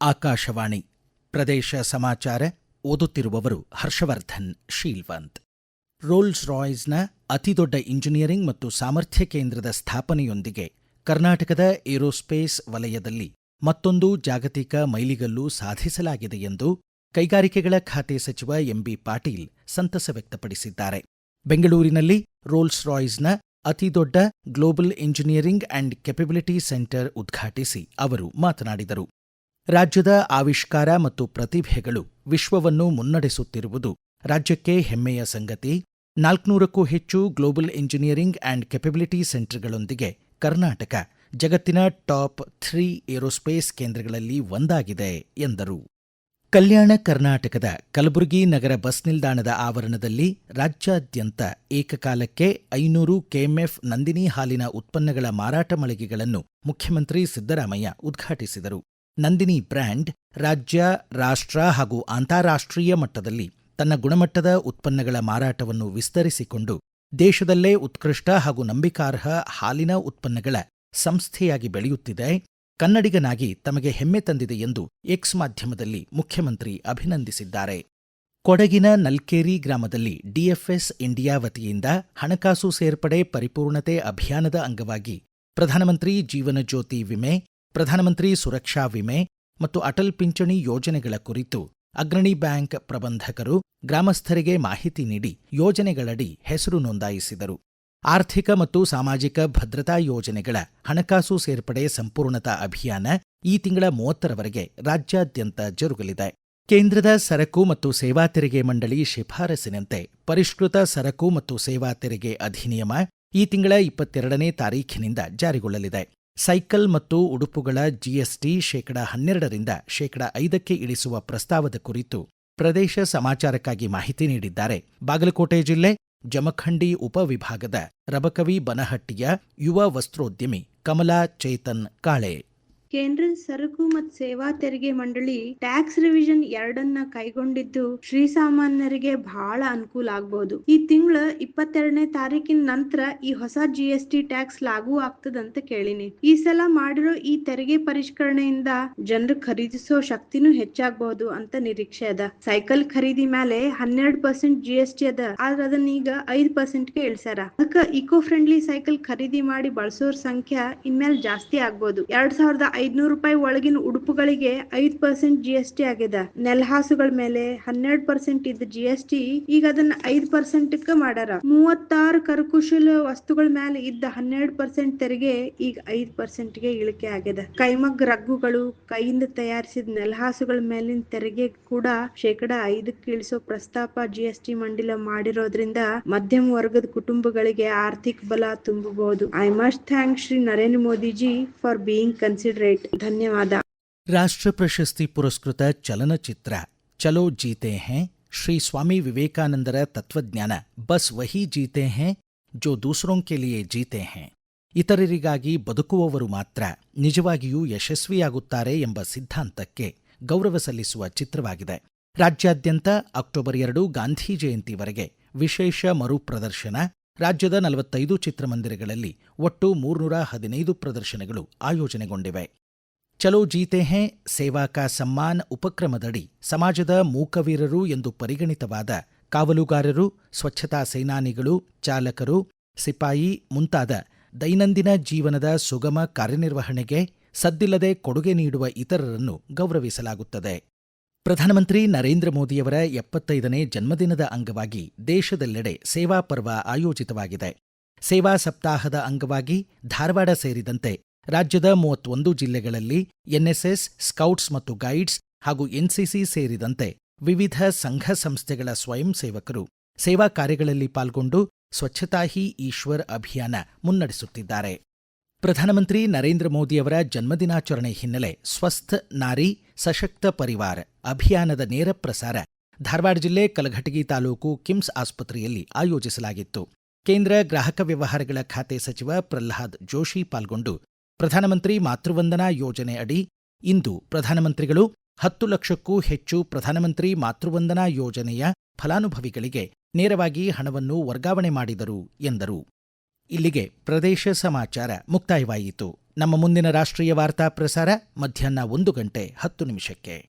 ಆಕಾಶವಾಣಿ ಪ್ರದೇಶ ಸಮಾಚಾರ ಓದುತ್ತಿರುವವರು ಹರ್ಷವರ್ಧನ್, ಶೀಲ್ವಂತ್. ರೋಲ್ಸ್ ರಾಯ್ಸ್ನ ಅತಿದೊಡ್ಡ ಇಂಜಿನಿಯರಿಂಗ್ ಮತ್ತು ಸಾಮರ್ಥ್ಯ ಕೇಂದ್ರದ ಸ್ಥಾಪನೆಯೊಂದಿಗೆ ಕರ್ನಾಟಕದ ಏರೋಸ್ಪೇಸ್ ವಲಯದಲ್ಲಿ ಮತ್ತೊಂದು ಜಾಗತಿಕ ಮೈಲಿಗಲ್ಲು ಸಾಧಿಸಲಾಗಿದೆ ಎಂದು ಕೈಗಾರಿಕೆಗಳ ಖಾತೆ ಸಚಿವ ಎಂಬಿ ಪಾಟೀಲ್ ಸಂತಸ ವ್ಯಕ್ತಪಡಿಸಿದ್ದಾರೆ. ಬೆಂಗಳೂರಿನಲ್ಲಿ ರೋಲ್ಸ್ ರಾಯ್ಸ್ನ ಅತಿದೊಡ್ಡ global engineering and capability centre ಉದ್ಘಾಟಿಸಿ ಅವರು ಮಾತನಾಡಿದರು. ರಾಜ್ಯದ ಆವಿಷ್ಕಾರ ಮತ್ತು ಪ್ರತಿಭೆಗಳು ವಿಶ್ವವನ್ನು ಮುನ್ನಡೆಸುತ್ತಿರುವುದು ರಾಜ್ಯಕ್ಕೆ ಹೆಮ್ಮೆಯ ಸಂಗತಿ. ನಾಲ್ಕುನೂರಕ್ಕೂ ಹೆಚ್ಚು ಗ್ಲೋಬಲ್ ಇಂಜಿನಿಯರಿಂಗ್ ಅಂಡ್ ಕೆಪಬಿಲಿಟಿ ಸೆಂಟರ್ಗಳೊಂದಿಗೆ ಕರ್ನಾಟಕ ಜಗತ್ತಿನ ಟಾಪ್ ಥ್ರೀ ಏರೋಸ್ಪೇಸ್ ಕೇಂದ್ರಗಳಲ್ಲಿ ಒಂದಾಗಿದೆ ಎಂದರು. ಕಲ್ಯಾಣ ಕರ್ನಾಟಕದ ಕಲಬುರಗಿ ನಗರ ಬಸ್ ನಿಲ್ದಾಣದ ಆವರಣದಲ್ಲಿ ರಾಜ್ಯಾದ್ಯಂತ ಏಕಕಾಲಕ್ಕೆ ಐನೂರು ಕೆಎಂಎಫ್ ನಂದಿನಿ ಹಾಲಿನ ಉತ್ಪನ್ನಗಳ ಮಾರಾಟ ಮಳಿಗೆಗಳನ್ನು ಮುಖ್ಯಮಂತ್ರಿ ಸಿದ್ದರಾಮಯ್ಯ ಉದ್ಘಾಟಿಸಿದರು. ನಂದಿನಿ ಬ್ರ್ಯಾಂಡ್ ರಾಜ್ಯ, ರಾಷ್ಟ್ರ ಹಾಗೂ ಅಂತಾರಾಷ್ಟ್ರೀಯ ಮಟ್ಟದಲ್ಲಿ ತನ್ನ ಗುಣಮಟ್ಟದ ಉತ್ಪನ್ನಗಳ ಮಾರಾಟವನ್ನು ವಿಸ್ತರಿಸಿಕೊಂಡು ದೇಶದಲ್ಲೇ ಉತ್ಕೃಷ್ಟ ಹಾಗೂ ನಂಬಿಕಾರ್ಹ ಹಾಲಿನ ಉತ್ಪನ್ನಗಳ ಸಂಸ್ಥೆಯಾಗಿ ಬೆಳೆಯುತ್ತಿದೆ. ಕನ್ನಡಿಗನಾಗಿ ತಮಗೆ ಹೆಮ್ಮೆ ತಂದಿದೆ ಎಂದು ಎಕ್ಸ್ ಮಾಧ್ಯಮದಲ್ಲಿ ಮುಖ್ಯಮಂತ್ರಿ ಅಭಿನಂದಿಸಿದ್ದಾರೆ. ಕೊಡಗಿನ ನಲ್ಕೇರಿ ಗ್ರಾಮದಲ್ಲಿ ಡಿಎಫ್ಎಸ್ ಇಂಡಿಯಾ ವತಿಯಿಂದ ಹಣಕಾಸು ಸೇರ್ಪಡೆ ಪರಿಪೂರ್ಣತೆ ಅಭಿಯಾನದ ಅಂಗವಾಗಿ ಪ್ರಧಾನಮಂತ್ರಿ ಜೀವನ ಜ್ಯೋತಿ ವಿಮೆ, ಪ್ರಧಾನಮಂತ್ರಿ ಸುರಕ್ಷಾ ವಿಮೆ ಮತ್ತು ಅಟಲ್ ಪಿಂಚಣಿ ಯೋಜನೆಗಳ ಕುರಿತು ಅಗ್ರಣಿ ಬ್ಯಾಂಕ್ ಪ್ರಬಂಧಕರು ಗ್ರಾಮಸ್ಥರಿಗೆ ಮಾಹಿತಿ ನೀಡಿ ಯೋಜನೆಗಳಡಿ ಹೆಸರು ನೋಂದಾಯಿಸಿದರು. ಆರ್ಥಿಕ ಮತ್ತು ಸಾಮಾಜಿಕ ಭದ್ರತಾ ಯೋಜನೆಗಳ ಹಣಕಾಸು ಸೇರ್ಪಡೆ ಸಂಪೂರ್ಣತಾ ಅಭಿಯಾನ ಈ ತಿಂಗಳ ಮೂವತ್ತರವರೆಗೆ ರಾಜ್ಯಾದ್ಯಂತ ಜರುಗಲಿದೆ. ಕೇಂದ್ರದ ಸರಕು ಮತ್ತು ಸೇವಾ ತೆರಿಗೆ ಮಂಡಳಿ ಶಿಫಾರಸಿನಂತೆ ಪರಿಷ್ಕೃತ ಸರಕು ಮತ್ತು ಸೇವಾ ತೆರಿಗೆ ಅಧಿನಿಯಮ ಈ ತಿಂಗಳ ಇಪ್ಪತ್ತೆರಡನೇ ತಾರೀಖಿನಿಂದ ಜಾರಿಗೊಳ್ಳಲಿದೆ. ಸೈಕಲ್ ಮತ್ತು ಉಡುಪುಗಳ ಜಿಎಸ್ಟಿ ಶೇಕಡ ಹನ್ನೆರಡರಿಂದ ಶೇಕಡ ಐದಕ್ಕೆ ಇಳಿಸುವ ಪ್ರಸ್ತಾವದ ಕುರಿತು ಪ್ರದೇಶ ಸಮಾಚಾರಕ್ಕಾಗಿ ಮಾಹಿತಿ ನೀಡಿದ್ದಾರೆ. ಬಾಗಲಕೋಟೆ ಜಿಲ್ಲೆ ಜಮಖಂಡಿ ಉಪವಿಭಾಗದ ರಬಕವಿ ಬನಹಟ್ಟಿಯ ಯುವ ವಸ್ತ್ರೋದ್ಯಮಿ ಕಮಲಾ ಚೇತನ್ ಕಾಳೆ. ಕೇಂದ್ರ ಸರಕು ಮತ್ತು ಸೇವಾ ತೆರಿಗೆ ಮಂಡಳಿ ಟ್ಯಾಕ್ಸ್ ರಿವಿಷನ್ ಎರಡನ್ನ ಕೈಗೊಂಡಿದ್ದು ಶ್ರೀಸಾಮಾನ್ಯರಿಗೆ ಬಹಳ ಅನುಕೂಲ ಆಗಬಹುದು ಈ ತಿಂಗಳ ಇಪ್ಪತ್ತೆರಡನೇ ತಾರೀಕಿನ ನಂತರ ಈ ಹೊಸ ಜಿ ಎಸ್ ಟಿ ಟ್ಯಾಕ್ಸ್ ಲಾಗೂ ಆಗ್ತದಂತ ಕೇಳಿನಿ. ಈ ಸಲ ಮಾಡಿರೋ ಈ ತೆರಿಗೆ ಪರಿಷ್ಕರಣೆಯಿಂದ ಜನರು ಖರೀದಿಸೋ ಶಕ್ತಿನೂ ಹೆಚ್ಚಾಗಬಹುದು ಅಂತ ನಿರೀಕ್ಷೆ ಅದ. ಸೈಕಲ್ ಖರೀದಿ ಮೇಲೆ ಹನ್ನೆರಡು ಪರ್ಸೆಂಟ್ ಜಿ ಎಸ್ ಟಿ ಅದ, ಆದ್ರ ಅದನ್ನ ಈಗ ಐದ್ ಪರ್ಸೆಂಟ್ಗೆ ಇಳಿಸ್ಯಾರ. ಅದಕ್ಕ ಇಕೋ ಫ್ರೆಂಡ್ಲಿ ಸೈಕಲ್ ಖರೀದಿ ಮಾಡಿ ಬಳಸೋರ್ ಸಂಖ್ಯೆ ಇನ್ಮೇಲೆ ಜಾಸ್ತಿ ಆಗ್ಬಹುದು ಎರಡ್ ಸಾವಿರದ ಐದ್ನೂರು ರೂಪಾಯಿ ಒಳಗಿನ ಉಡುಪುಗಳಿಗೆ ಐದ್ ಪರ್ಸೆಂಟ್ ಜಿ ಎಸ್ ಟಿ ಆಗಿದೆ. ನೆಲಹಾಸುಗಳ ಮೇಲೆ ಹನ್ನೆರಡು ಪರ್ಸೆಂಟ್ ಇದ್ದ ಜಿ ಎಸ್ ಟಿ ಈಗ ಅದನ್ನ ಐದ್ ಪರ್ಸೆಂಟ್ ಮಾಡ್ಯಾರ. ಮೂವತ್ತಾರು ಕರಕುಶಲ ವಸ್ತುಗಳ ಮೇಲೆ ಇದ್ದ ಹನ್ನೆರಡು ಪರ್ಸೆಂಟ್ ತೆರಿಗೆ ಈಗ ಐದ್ ಪರ್ಸೆಂಟ್ಗೆ ಇಳಿಕೆ ಆಗಿದೆ. ಕೈಮಗ್ ರಗ್ಗುಗಳು ಕೈಯಿಂದ ತಯಾರಿಸಿದ ನೆಲಹಾಸುಗಳ ಮೇಲಿನ ತೆರಿಗೆ ಕೂಡ ಶೇಕಡ ಐದಕ್ಕೆ ಇಳಿಸೋ ಪ್ರಸ್ತಾಪ ಜಿ ಎಸ್ ಟಿ ಮಂಡಿಲ ಮಾಡಿರೋದ್ರಿಂದ ಮಧ್ಯಮ ವರ್ಗದ ಕುಟುಂಬಗಳಿಗೆ ಆರ್ಥಿಕ ಬಲ ತುಂಬಬಹುದು. I must thank Shri Narendra Modiji for being considerate ಧನ್ಯವಾದ. ರಾಷ್ಟ್ರ ಪ್ರಶಸ್ತಿ ಪುರಸ್ಕೃತ ಚಲನಚಿತ್ರ ಚಲೋ ಜೀತೆ ಹೇ, ಶ್ರೀ ಸ್ವಾಮಿ ವಿವೇಕಾನಂದರ ತತ್ವಜ್ಞಾನ, ಬಸ್ ವಹಿ ಜೀತೆ ಹೇ, ಜೋ ದೂಸರೋಂ ಕೆಲಿಯೇ ಜೀತೆ ಹೇ. ಇತರರಿಗಾಗಿ ಬದುಕುವವರು ಮಾತ್ರ ನಿಜವಾಗಿಯೂ ಯಶಸ್ವಿಯಾಗುತ್ತಾರೆ ಎಂಬ ಸಿದ್ಧಾಂತಕ್ಕೆ ಗೌರವ ಸಲ್ಲಿಸುವ ಚಿತ್ರವಾಗಿದೆ. ರಾಜ್ಯಾದ್ಯಂತ ಅಕ್ಟೋಬರ್ ಎರಡು ಗಾಂಧಿ ಜಯಂತಿವರೆಗೆ ವಿಶೇಷ ಮರುಪ್ರದರ್ಶನ, ರಾಜ್ಯದ ನಲವತ್ತೈದು ಚಿತ್ರಮಂದಿರಗಳಲ್ಲಿ ಒಟ್ಟು ಮೂರ್ನೂರ ಹದಿನೈದು ಪ್ರದರ್ಶನಗಳು ಆಯೋಜನೆಗೊಂಡಿವೆ. ಚಲೋ ಜೀತೆ ಹೇ, ಸೇವಾ ಕಾ ಸಮ್ಮಾನ್ ಉಪಕ್ರಮದಡಿ. ಸಮಾಜದ ಮೂಕವೀರರು ಎಂದು ಪರಿಗಣಿತವಾದ ಕಾವಲುಗಾರರು, ಸ್ವಚ್ಛತಾ ಸೇನಾನಿಗಳು, ಚಾಲಕರು, ಸಿಪಾಯಿ ಮುಂತಾದ ದೈನಂದಿನ ಜೀವನದ ಸುಗಮ ಕಾರ್ಯನಿರ್ವಹಣೆಗೆ ಸದ್ದಿಲ್ಲದೆ ಕೊಡುಗೆ ನೀಡುವ ಇತರರನ್ನು ಗೌರವಿಸಲಾಗುತ್ತದೆ. ಪ್ರಧಾನಮಂತ್ರಿ ನರೇಂದ್ರ ಮೋದಿಯವರ ಎಪ್ಪತ್ತೈದನೇ ಜನ್ಮದಿನದ ಅಂಗವಾಗಿ ದೇಶದೆಲ್ಲೆಡೆ ಸೇವಾ ಪರ್ವ ಆಯೋಜಿತವಾಗಿದೆ. ಸೇವಾ ಸಪ್ತಾಹದ ಅಂಗವಾಗಿ ಧಾರವಾಡ ಸೇರಿದಂತೆ ರಾಜ್ಯದ ಮೂವತ್ತೊಂದು ಜಿಲ್ಲೆಗಳಲ್ಲಿ ಎನ್ಎಸ್ಎಸ್, ಸ್ಕೌಟ್ಸ್ ಮತ್ತು ಗೈಡ್ಸ್ ಹಾಗೂ ಎನ್ಸಿಸಿ ಸೇರಿದಂತೆ ವಿವಿಧ ಸಂಘ ಸಂಸ್ಥೆಗಳ ಸ್ವಯಂ ಸೇವಕರು ಸೇವಾ ಕಾರ್ಯಗಳಲ್ಲಿ ಪಾಲ್ಗೊಂಡು ಸ್ವಚ್ಛತಾ ಹಿ ಈಶ್ವರ್ ಅಭಿಯಾನ ಮುನ್ನಡೆಸುತ್ತಿದ್ದಾರೆ. ಪ್ರಧಾನಮಂತ್ರಿ ನರೇಂದ್ರ ಮೋದಿಯವರ ಜನ್ಮದಿನಾಚರಣೆ ಹಿನ್ನೆಲೆ ಸ್ವಸ್ಥ ನಾರಿ ಸಶಕ್ತ ಪರಿವಾರ ಅಭಿಯಾನದ ನೇರ ಪ್ರಸಾರ ಧಾರವಾಡ ಜಿಲ್ಲೆ ಕಲಘಟಗಿ ತಾಲೂಕು ಕಿಮ್ಸ್ ಆಸ್ಪತ್ರೆಯಲ್ಲಿ ಆಯೋಜಿಸಲಾಗಿತ್ತು. ಕೇಂದ್ರ ಗ್ರಾಹಕ ವ್ಯವಹಾರಗಳ ಖಾತೆ ಸಚಿವ ಪ್ರಹ್ಲಾದ್ ಜೋಶಿ ಪಾಲ್ಗೊಂಡು ಪ್ರಧಾನಮಂತ್ರಿ ಮಾತೃವಂದನಾ ಯೋಜನೆ ಅಡಿ ಇಂದು ಪ್ರಧಾನಮಂತ್ರಿಗಳು ಹತ್ತು ಲಕ್ಷಕ್ಕೂ ಹೆಚ್ಚು ಪ್ರಧಾನಮಂತ್ರಿ ಮಾತೃವಂದನಾ ಯೋಜನೆಯ ಫಲಾನುಭವಿಗಳಿಗೆ ನೇರವಾಗಿ ಹಣವನ್ನು ವರ್ಗಾವಣೆ ಮಾಡಿದರು ಎಂದರು. ಇಲ್ಲಿಗೆ ಪ್ರದೇಶ ಸಮಾಚಾರ ಮುಕ್ತಾಯವಾಯಿತು. ನಮ್ಮ ಮುಂದಿನ ರಾಷ್ಟ್ರೀಯ ವಾರ್ತಾ ಪ್ರಸಾರ ಮಧ್ಯಾಹ್ನ ಒಂದು ಗಂಟೆ ಹತ್ತು ನಿಮಿಷಕ್ಕೆ.